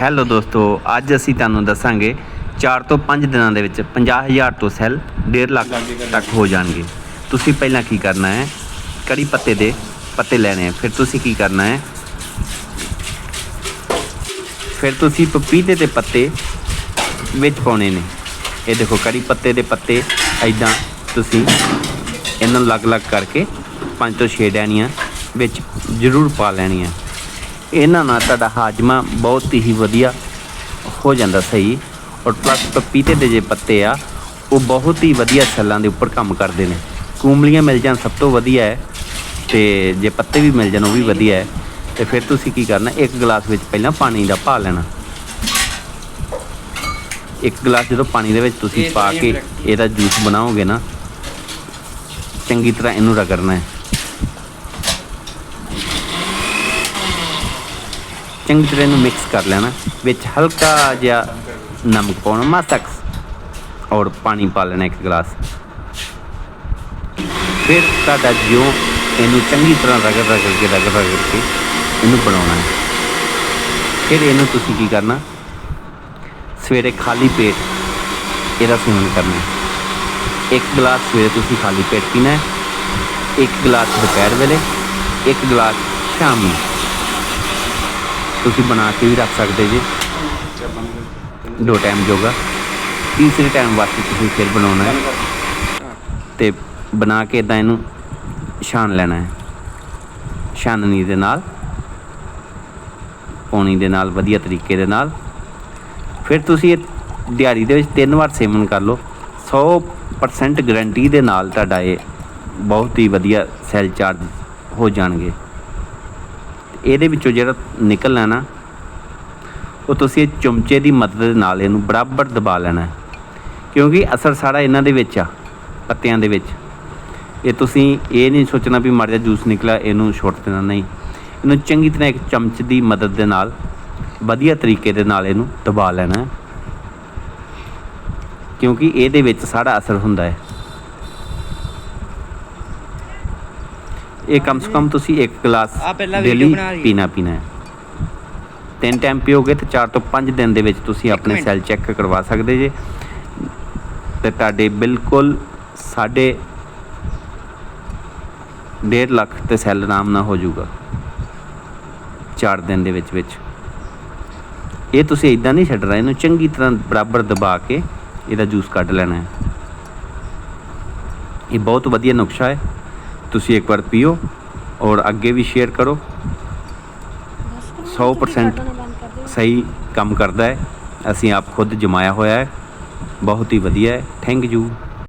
Hello ਦੋਸਤੋ, ਅੱਜ ਅਸੀਂ ਤੁਹਾਨੂੰ ਦੱਸਾਂਗੇ 4 ਤੋਂ 5 ਦਿਨਾਂ ਦੇ ਵਿੱਚ 50000 ਤੋਂ ਸੈੱਲ 1.5 ਲੱਖ ਤੱਕ ਹੋ ਜਾਣਗੇ। ਤੁਸੀਂ ਪਹਿਲਾਂ ਕੀ ਕਰਨਾ ਹੈ? ਕੜੀ ਪੱਤੇ ਦੇ ਪੱਤੇ ਲੈਣੇ ਆ ਫਿਰ ਤੁਸੀਂ ਕੀ ਕਰਨਾ ਹੈ? ਫਿਰ ਤੁਸੀਂ ਪਪੀਤੇ ਦੇ ਪੱਤੇ ਵਿੱਚ ਪਾਉਣੇ ਨੇ। ਇਹ ਦੇਖੋ ਕੜੀ ਪੱਤੇ ਦੇ ਪੱਤੇ ਐਦਾਂ ਤੁਸੀਂ ਇਹਨਾਂ ਨੂੰ ਅਲੱਗ-ਅਲੱਗ ਕਰਕੇ ਪੰਜ ਤੋਂ 6 ਡੈਣੀਆਂ ਵਿੱਚ ਜ਼ਰੂਰ ਪਾ ਲੈਣੀਆਂ। ਇਹਨਾਂ ਨਾਲ ਤੁਹਾਡਾ ਹਾਜਮਾ ਬਹੁਤ ਹੀ ਵਧੀਆ ਹੋ ਜਾਂਦਾ ਸਹੀ। ਔਰ ਪਲੱਸ ਪਪੀਤੇ ਦੇ ਜੇ ਪੱਤੇ ਆ ਉਹ ਬਹੁਤ ਹੀ ਵਧੀਆ ਸੈੱਲਾਂ ਦੇ ਉੱਪਰ ਕੰਮ ਕਰਦੇ ਨੇ। ਕੂਮਲੀਆਂ ਮਿਲ ਜਾਣ ਸਭ ਤੋਂ ਵਧੀਆ ਹੈ ਤੇ ਜੇ ਪੱਤੇ ਵੀ ਮਿਲ ਜਾਣ ਉਹ ਵੀ ਵਧੀਆ ਹੈ। ਤੇ ਫਿਰ ਤੁਸੀਂ ਕੀ ਕਰਨਾ ਇੱਕ ਗਲਾਸ ਵਿੱਚ ਪਹਿਲਾਂ ਪਾਣੀ ਦਾ ਪਾ ਲੈਣਾ। ਇੱਕ ਗਲਾਸ ਜਦੋਂ ਪਾਣੀ ਦੇ ਵਿੱਚ ਤੁਸੀਂ ਪਾ ਕੇ ਇਹਦਾ ਜੂਸ ਬਣਾਓਗੇ ਨਾ ਚੰਗੀ ਤਰ੍ਹਾਂ ਇਹਨੂੰ ਰਗੜਨਾ ਹੈ। ਚੰਗੀ ਤਰ੍ਹਾਂ ਇਹਨੂੰ ਮਿਕਸ ਕਰ ਲੈਣਾ, ਵਿੱਚ ਹਲਕਾ ਜਿਹਾ ਨਮਕ ਪਾਉਣਾ ਮਾਸਕ ਔਰ ਪਾਣੀ ਪਾ ਲੈਣਾ ਇੱਕ ਗਲਾਸ। ਫਿਰ ਤੁਹਾਡਾ ਜਿਉਂ ਇਹਨੂੰ ਚੰਗੀ ਤਰ੍ਹਾਂ ਰਗੜ ਰਗੜ ਕੇ ਰਗੜ ਰਗੜ ਕੇ ਇਹਨੂੰ ਬਣਾਉਣਾ ਹੈ। ਫਿਰ ਇਹਨੂੰ ਤੁਸੀਂ ਕੀ ਕਰਨਾ? ਸਵੇਰੇ ਖਾਲੀ ਪੇਟ ਇਹਦਾ ਸੇਵਨ ਕਰਨਾ ਇੱਕ ਗਲਾਸ ਸਵੇਰੇ ਤੁਸੀਂ ਖਾਲੀ ਪੇਟ ਪੀਣਾ ਹੈ, ਇੱਕ ਗਲਾਸ ਦੁਪਹਿਰ ਵੇਲੇ, ਇੱਕ ਗਲਾਸ ਸ਼ਾਮ ਨੂੰ। ਤੁਸੀਂ ਬਣਾ ਕੇ ਵੀ ਰੱਖ ਸਕਦੇ ਜੀ। ਦੋ ਟਾਈਮ ਜੋਗਾ। ਤੀਸਰੇ ਟਾਈਮ ਵਾਸਤੇ ਤੁਸੀਂ ਫਿਰ ਬਣਾਉਣਾ ਹੈ। ਤੇ ਬਣਾ ਕੇ ਇਦਾਂ ਇਹਨੂੰ ਛਾਣ ਲੈਣਾ ਹੈ। ਛਾਨਣੀ ਦੇ ਨਾਲ ਪਾਣੀ ਦੇ ਨਾਲ, ਵਧੀਆ ਤਰੀਕੇ ਦੇ ਨਾਲ। ਫਿਰ ਤੁਸੀਂ ਇਹ ਦਿਹਾੜੀ ਦੇ ਵਿੱਚ ਤਿੰਨ ਵਾਰ ਸੇਵਨ ਕਰ ਲਓ। 100% ਗਾਰੰਟੀ ਦੇ ਨਾਲ ਤੁਹਾਡਾ ਇਹ ਬਹੁਤ ਹੀ ਵਧੀਆ ਸੈੱਲ ਚਾਰਜ ਹੋ ਜਾਣਗੇ। ਇਹਦੇ ਵਿੱਚੋਂ ਜਿਹੜਾ ਨਿਕਲਣਾ ਨਾ, ਉਹ ਤੁਸੀਂ ਇਹ ਚਮਚੇ ਦੀ ਮਦਦ ਦੇ ਨਾਲ ਇਹਨੂੰ ਬਰਾਬਰ ਦਬਾ ਲੈਣਾ ਕਿਉਂਕਿ ਅਸਰ ਸਾਰਾ ਇਹਨਾਂ ਦੇ ਵਿੱਚ ਆ, ਪੱਤਿਆਂ ਦੇ ਵਿੱਚ। ਇਹ ਤੁਸੀਂ ਇਹ ਨਹੀਂ ਸੋਚਣਾ ਵੀ ਮਰ ਜਾ ਜੂਸ ਨਿਕਲਿਆ, ਇਹਨੂੰ ਛੁੱਟ ਦੇਣਾ, ਨਹੀਂ। ਇਹਨੂੰ ਚੰਗੀ ਤਰ੍ਹਾਂ ਇੱਕ ਚਮਚ ਦੀ ਮਦਦ ਦੇ ਨਾਲ, ਵਧੀਆ ਤਰੀਕੇ ਦੇ ਨਾਲ ਇਹਨੂੰ ਦਬਾ ਲੈਣਾ ਕਿਉਂਕਿ ਇਹਦੇ ਵਿੱਚ ਸਾਰਾ ਅਸਰ ਹੁੰਦਾ ਹੈ। ਇਹ ਕਮ ਸੇ ਕਮ ਤੁਸੀਂ ਇੱਕ ਗਲਾਸ ਆਹ ਪਹਿਲਾਂ video ਬਣਾ ਰਹੀ। ਪੀਣਾ ਪੀਣਾ ਹੈ। ਤਿੰਨ ਟਾਈਮ ਪੀਓਗੇ ਤੇ 4 ਤੋਂ 5 ਦਿਨ ਦੇ ਵਿੱਚ ਤੁਸੀਂ ਆਪਣੇ ਮਿੰਟ। ਸੈੱਲ ਚੈੱਕ ਕਰਵਾ ਸਕਦੇ ਜੇ। ਤੇ ਤੁਹਾਡੇ ਬਿਲਕੁਲ ਸਾਡੇ 1.5 ਲੱਖ ਤੇ ਸੈੱਲ ਆਰਾਮ ਨਾਲ ਹੋ ਜਾਊਗਾ। 4 ਦਿਨ ਦੇ ਵਿੱਚ ਵਿੱਚ। ਇਹ ਤੁਸੀਂ ਇਦਾਂ ਨਹੀਂ ਛੱਡਣਾ ਇਹਨੂੰ ਚੰਗੀ ਤਰ੍ਹਾਂ ਬਰਾਬਰ ਦਬਾ ਕੇ ਇਹਦਾ ਜੂਸ ਕੱਢ ਲੈਣਾ ਹੈ। ਇਹ ਬਹੁਤ ਵਧੀਆ ਨੁਕਸਾ ਹੈ। ਤੁਸੀਂ ਇੱਕ ਵਾਰ ਪੀਓ ਔਰ ਅੱਗੇ ਵੀ ਸ਼ੇਅਰ ਕਰੋ। 100% ਸਹੀ ਕੰਮ ਕਰਦਾ ਹੈ। ਅਸੀਂ ਆਪ ਖੁਦ ਜਮਾਇਆ ਹੋਇਆ ਹੈ। ਬਹੁਤ ਹੀ ਵਧੀਆ ਹੈ। Thank you